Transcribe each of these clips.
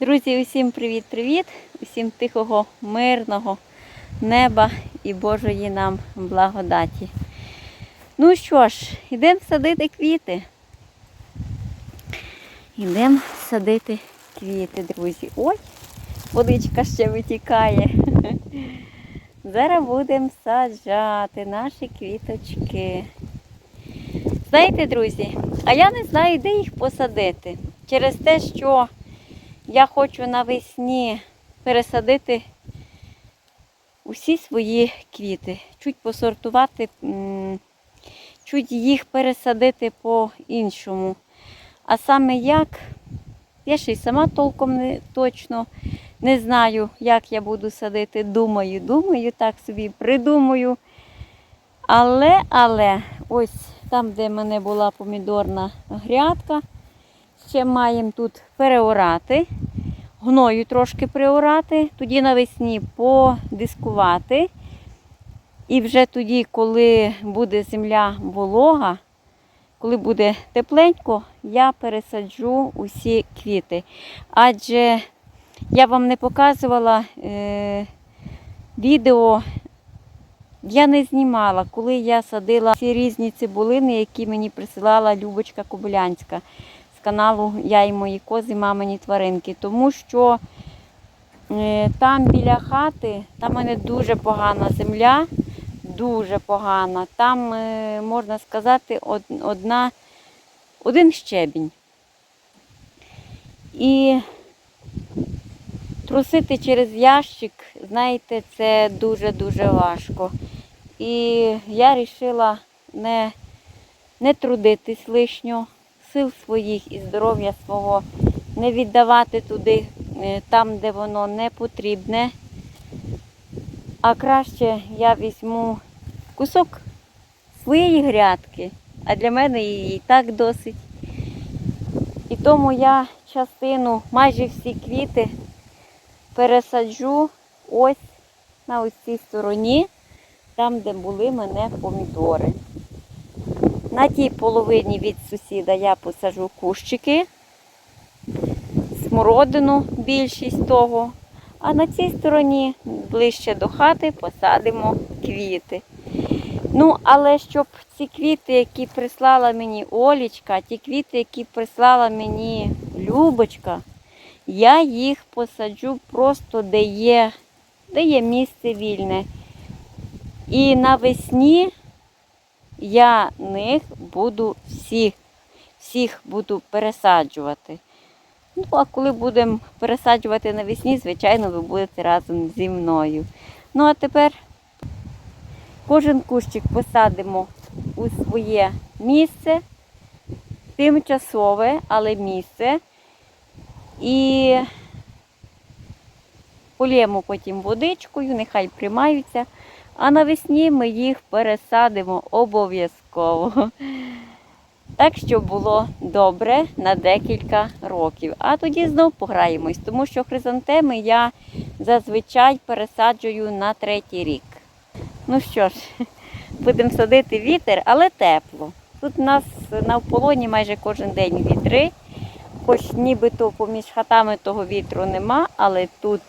Друзі, усім привіт-привіт! Усім тихого, мирного неба і Божої нам благодаті. Ну що ж, йдемо садити квіти. Йдемо садити квіти, друзі. Ой, водичка ще витікає. Зараз будемо саджати наші квіточки. Знаєте, друзі, а я не знаю, де їх посадити. Через те, що я хочу навесні пересадити усі свої квіти, чуть посортувати, чуть їх пересадити по-іншому. А саме як, я ще й сама толком не точно не знаю, як я буду садити. Думаю, думаю, так собі придумаю. Але, але, ось там, де в мене була помідорна грядка, ще маємо тут переорати, гною трошки приорати, тоді навесні подискувати. І вже тоді, коли буде земля волога, коли буде тепленько, я пересаджу усі квіти. Адже я вам не показувала е, відео, я не знімала, коли я садила ці різні цибулини, які мені присилала Любочка Кобилянська каналу Я і мої кози, мамині тваринки. Тому що е, там біля хати, там в мене дуже погана земля, дуже погана. Там, е, можна сказати, одна, один щебінь. І трусити через ящик, знаєте, це дуже-дуже важко. І я вирішила не, не трудитись лишньо, сил своїх і здоров'я свого не віддавати туди, е, там, де воно не потрібне. А краще я візьму кусок своєї грядки, а для мене її і так досить. І тому я частину, майже всі квіти пересаджу ось на ось цій стороні, там, де були мене помідори. На тій половині від сусіда я посаджу кущики, смородину, більшість того. А на цій стороні, ближче до хати, посадимо квіти. Ну, але щоб ці квіти, які прислала мені Олічка, ті квіти, які прислала мені Любочка, я їх посаджу просто де є, де є місце вільне. І навесні я них буду всіх, всіх буду пересаджувати. Ну, а коли будемо пересаджувати навесні, звичайно, ви будете разом зі мною. Ну, а тепер кожен кущик посадимо у своє місце, тимчасове, але місце. І полємо потім водичкою, нехай приймаються. А навесні ми їх пересадимо обов'язково. Так, щоб було добре на декілька років. А тоді знов пограємось, тому що хризантеми я зазвичай пересаджую на третій рік. Ну що ж, будемо садити вітер, але тепло. Тут у нас на полоні майже кожен день вітри, хоч нібито поміж хатами того вітру нема, але тут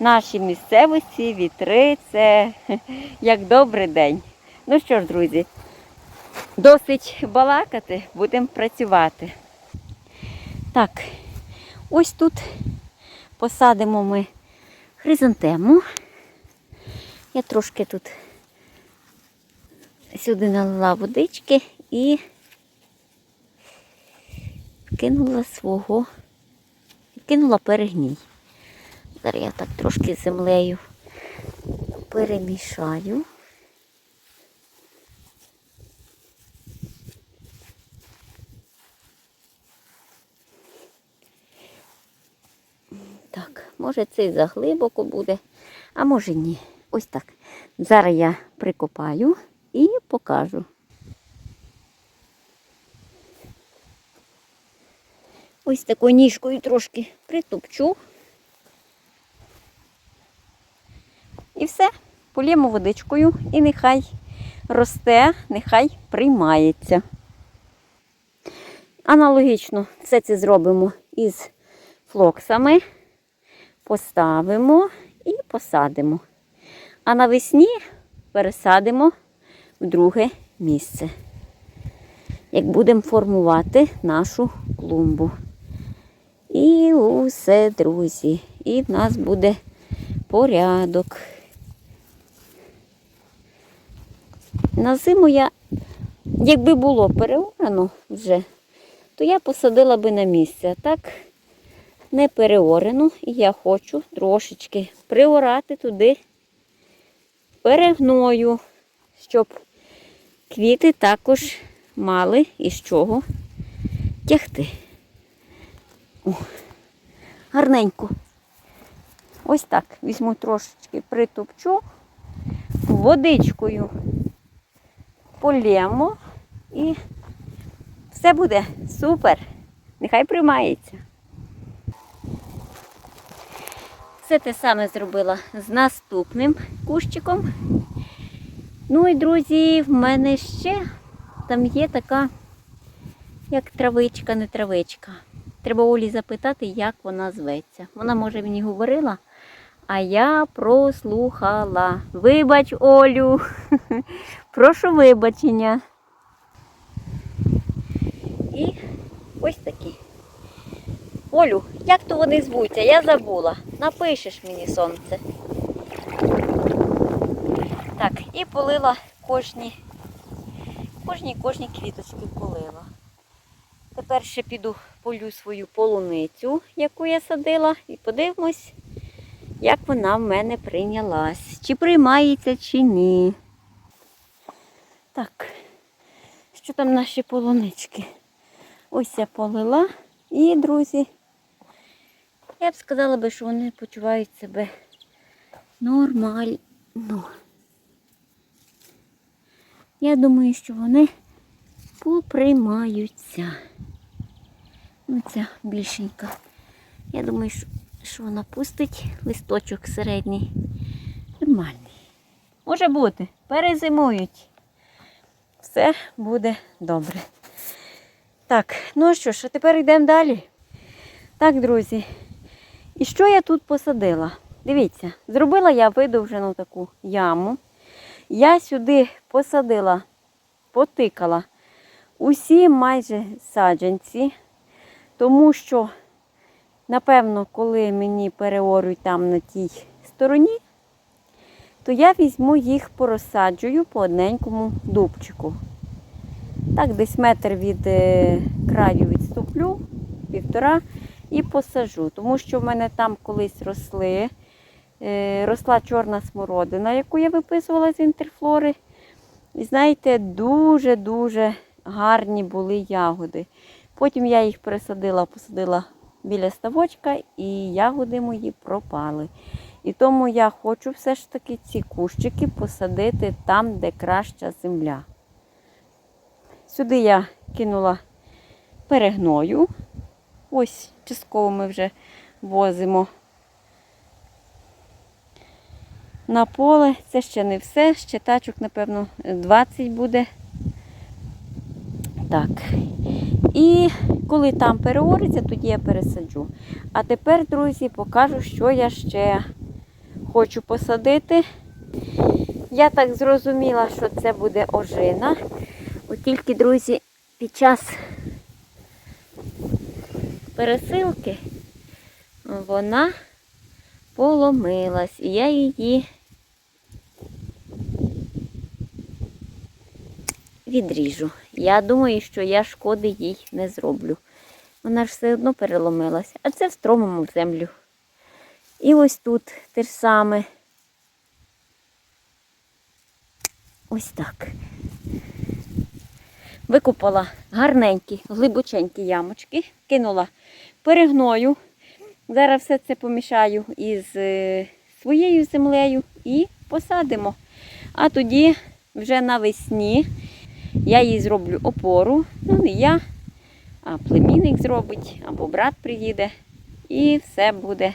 наші місцевості, вітри це як добрий день. Ну що ж, друзі, досить балакати, будемо працювати. Так, ось тут посадимо ми хризантему. Я трошки тут сюди налила водички і кинула свого, кинула перегній. Зараз я так трошки з землею перемішаю. Так, може це заглибоко буде, а може ні. Ось так. Зараз я прикопаю і покажу. Ось такою ніжкою трошки притопчу. І все, полємо водичкою і нехай росте, нехай приймається. Аналогічно все це зробимо із флоксами поставимо і посадимо. А навесні пересадимо в друге місце. Як будемо формувати нашу клумбу. І усе, друзі. І в нас буде порядок. На зиму я, якби було переорано вже, то я посадила би на місце. Так не переорено. І я хочу трошечки приорати туди перегною, щоб квіти також мали із чого тягти. О, гарненько. Ось так візьму трошечки притопчу, водичкою полємо і все буде супер. Нехай приймається. Все те саме зробила з наступним кущиком. Ну і, друзі, в мене ще там є така, як травичка, не травичка. Треба Олі запитати, як вона зветься. Вона, може, мені говорила, а я прослухала. Вибач, Олю. Прошу вибачення. І ось такі. Олю, як то вони звуться? Я забула. Напишеш мені сонце. Так, і полила кожні, кожні, кожні квіточки полила. Тепер ще піду полю свою полуницю, яку я садила, і подивимось, як вона в мене прийнялась. Чи приймається, чи ні. Так, що там наші полунички? Ось я полила. І, друзі, я б сказала що вони почувають себе нормально. Я думаю, що вони поприймаються. Ну, ця більшенька. Я думаю, що вона пустить листочок середній. Нормальний. Може бути, перезимують. Все буде добре. Так, ну що ж, а тепер йдемо далі. Так, друзі. І що я тут посадила? Дивіться, зробила я видовжену таку яму. Я сюди посадила, потикала усі майже саджанці, тому що, напевно, коли мені переорють там на тій стороні, то я візьму їх порозсаджую по одненькому дубчику. Так, десь метр від е, краю відступлю, півтора, і посажу. Тому що в мене там колись росли, е, росла чорна смородина, яку я виписувала з інтерфлори. І знаєте, дуже-дуже гарні були ягоди. Потім я їх пересадила, посадила біля ставочка, і ягоди мої пропали. І тому я хочу все ж таки ці кущики посадити там, де краща земля. Сюди я кинула перегною. Ось частково ми вже возимо на поле. Це ще не все, ще тачок, напевно, 20 буде. Так. І коли там переориться, тоді я пересаджу. А тепер, друзі, покажу, що я ще хочу посадити. Я так зрозуміла, що це буде ожина. От тільки, друзі, під час пересилки вона поломилась. І я її відріжу. Я думаю, що я шкоди їй не зроблю. Вона ж все одно переломилась, а це встромимо в землю. І ось тут те ж саме. Ось так. Викопала гарненькі, глибоченькі ямочки, кинула перегною. Зараз все це помішаю із е, своєю землею і посадимо. А тоді вже навесні я їй зроблю опору. Ну, не я, а племінник зробить, або брат приїде. І все буде,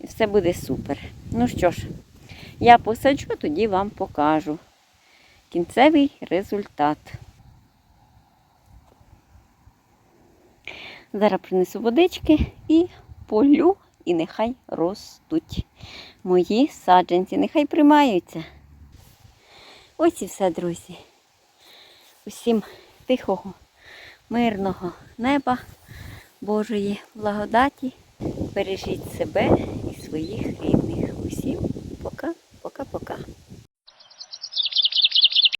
і все буде супер. Ну що ж, я посаджу, тоді вам покажу кінцевий результат. Зараз принесу водички і полю і нехай ростуть. Мої саджанці, нехай приймаються. Ось і все, друзі. Усім тихого, мирного неба, Божої благодаті. Бережіть себе своїх рідних. Усім пока, пока-пока.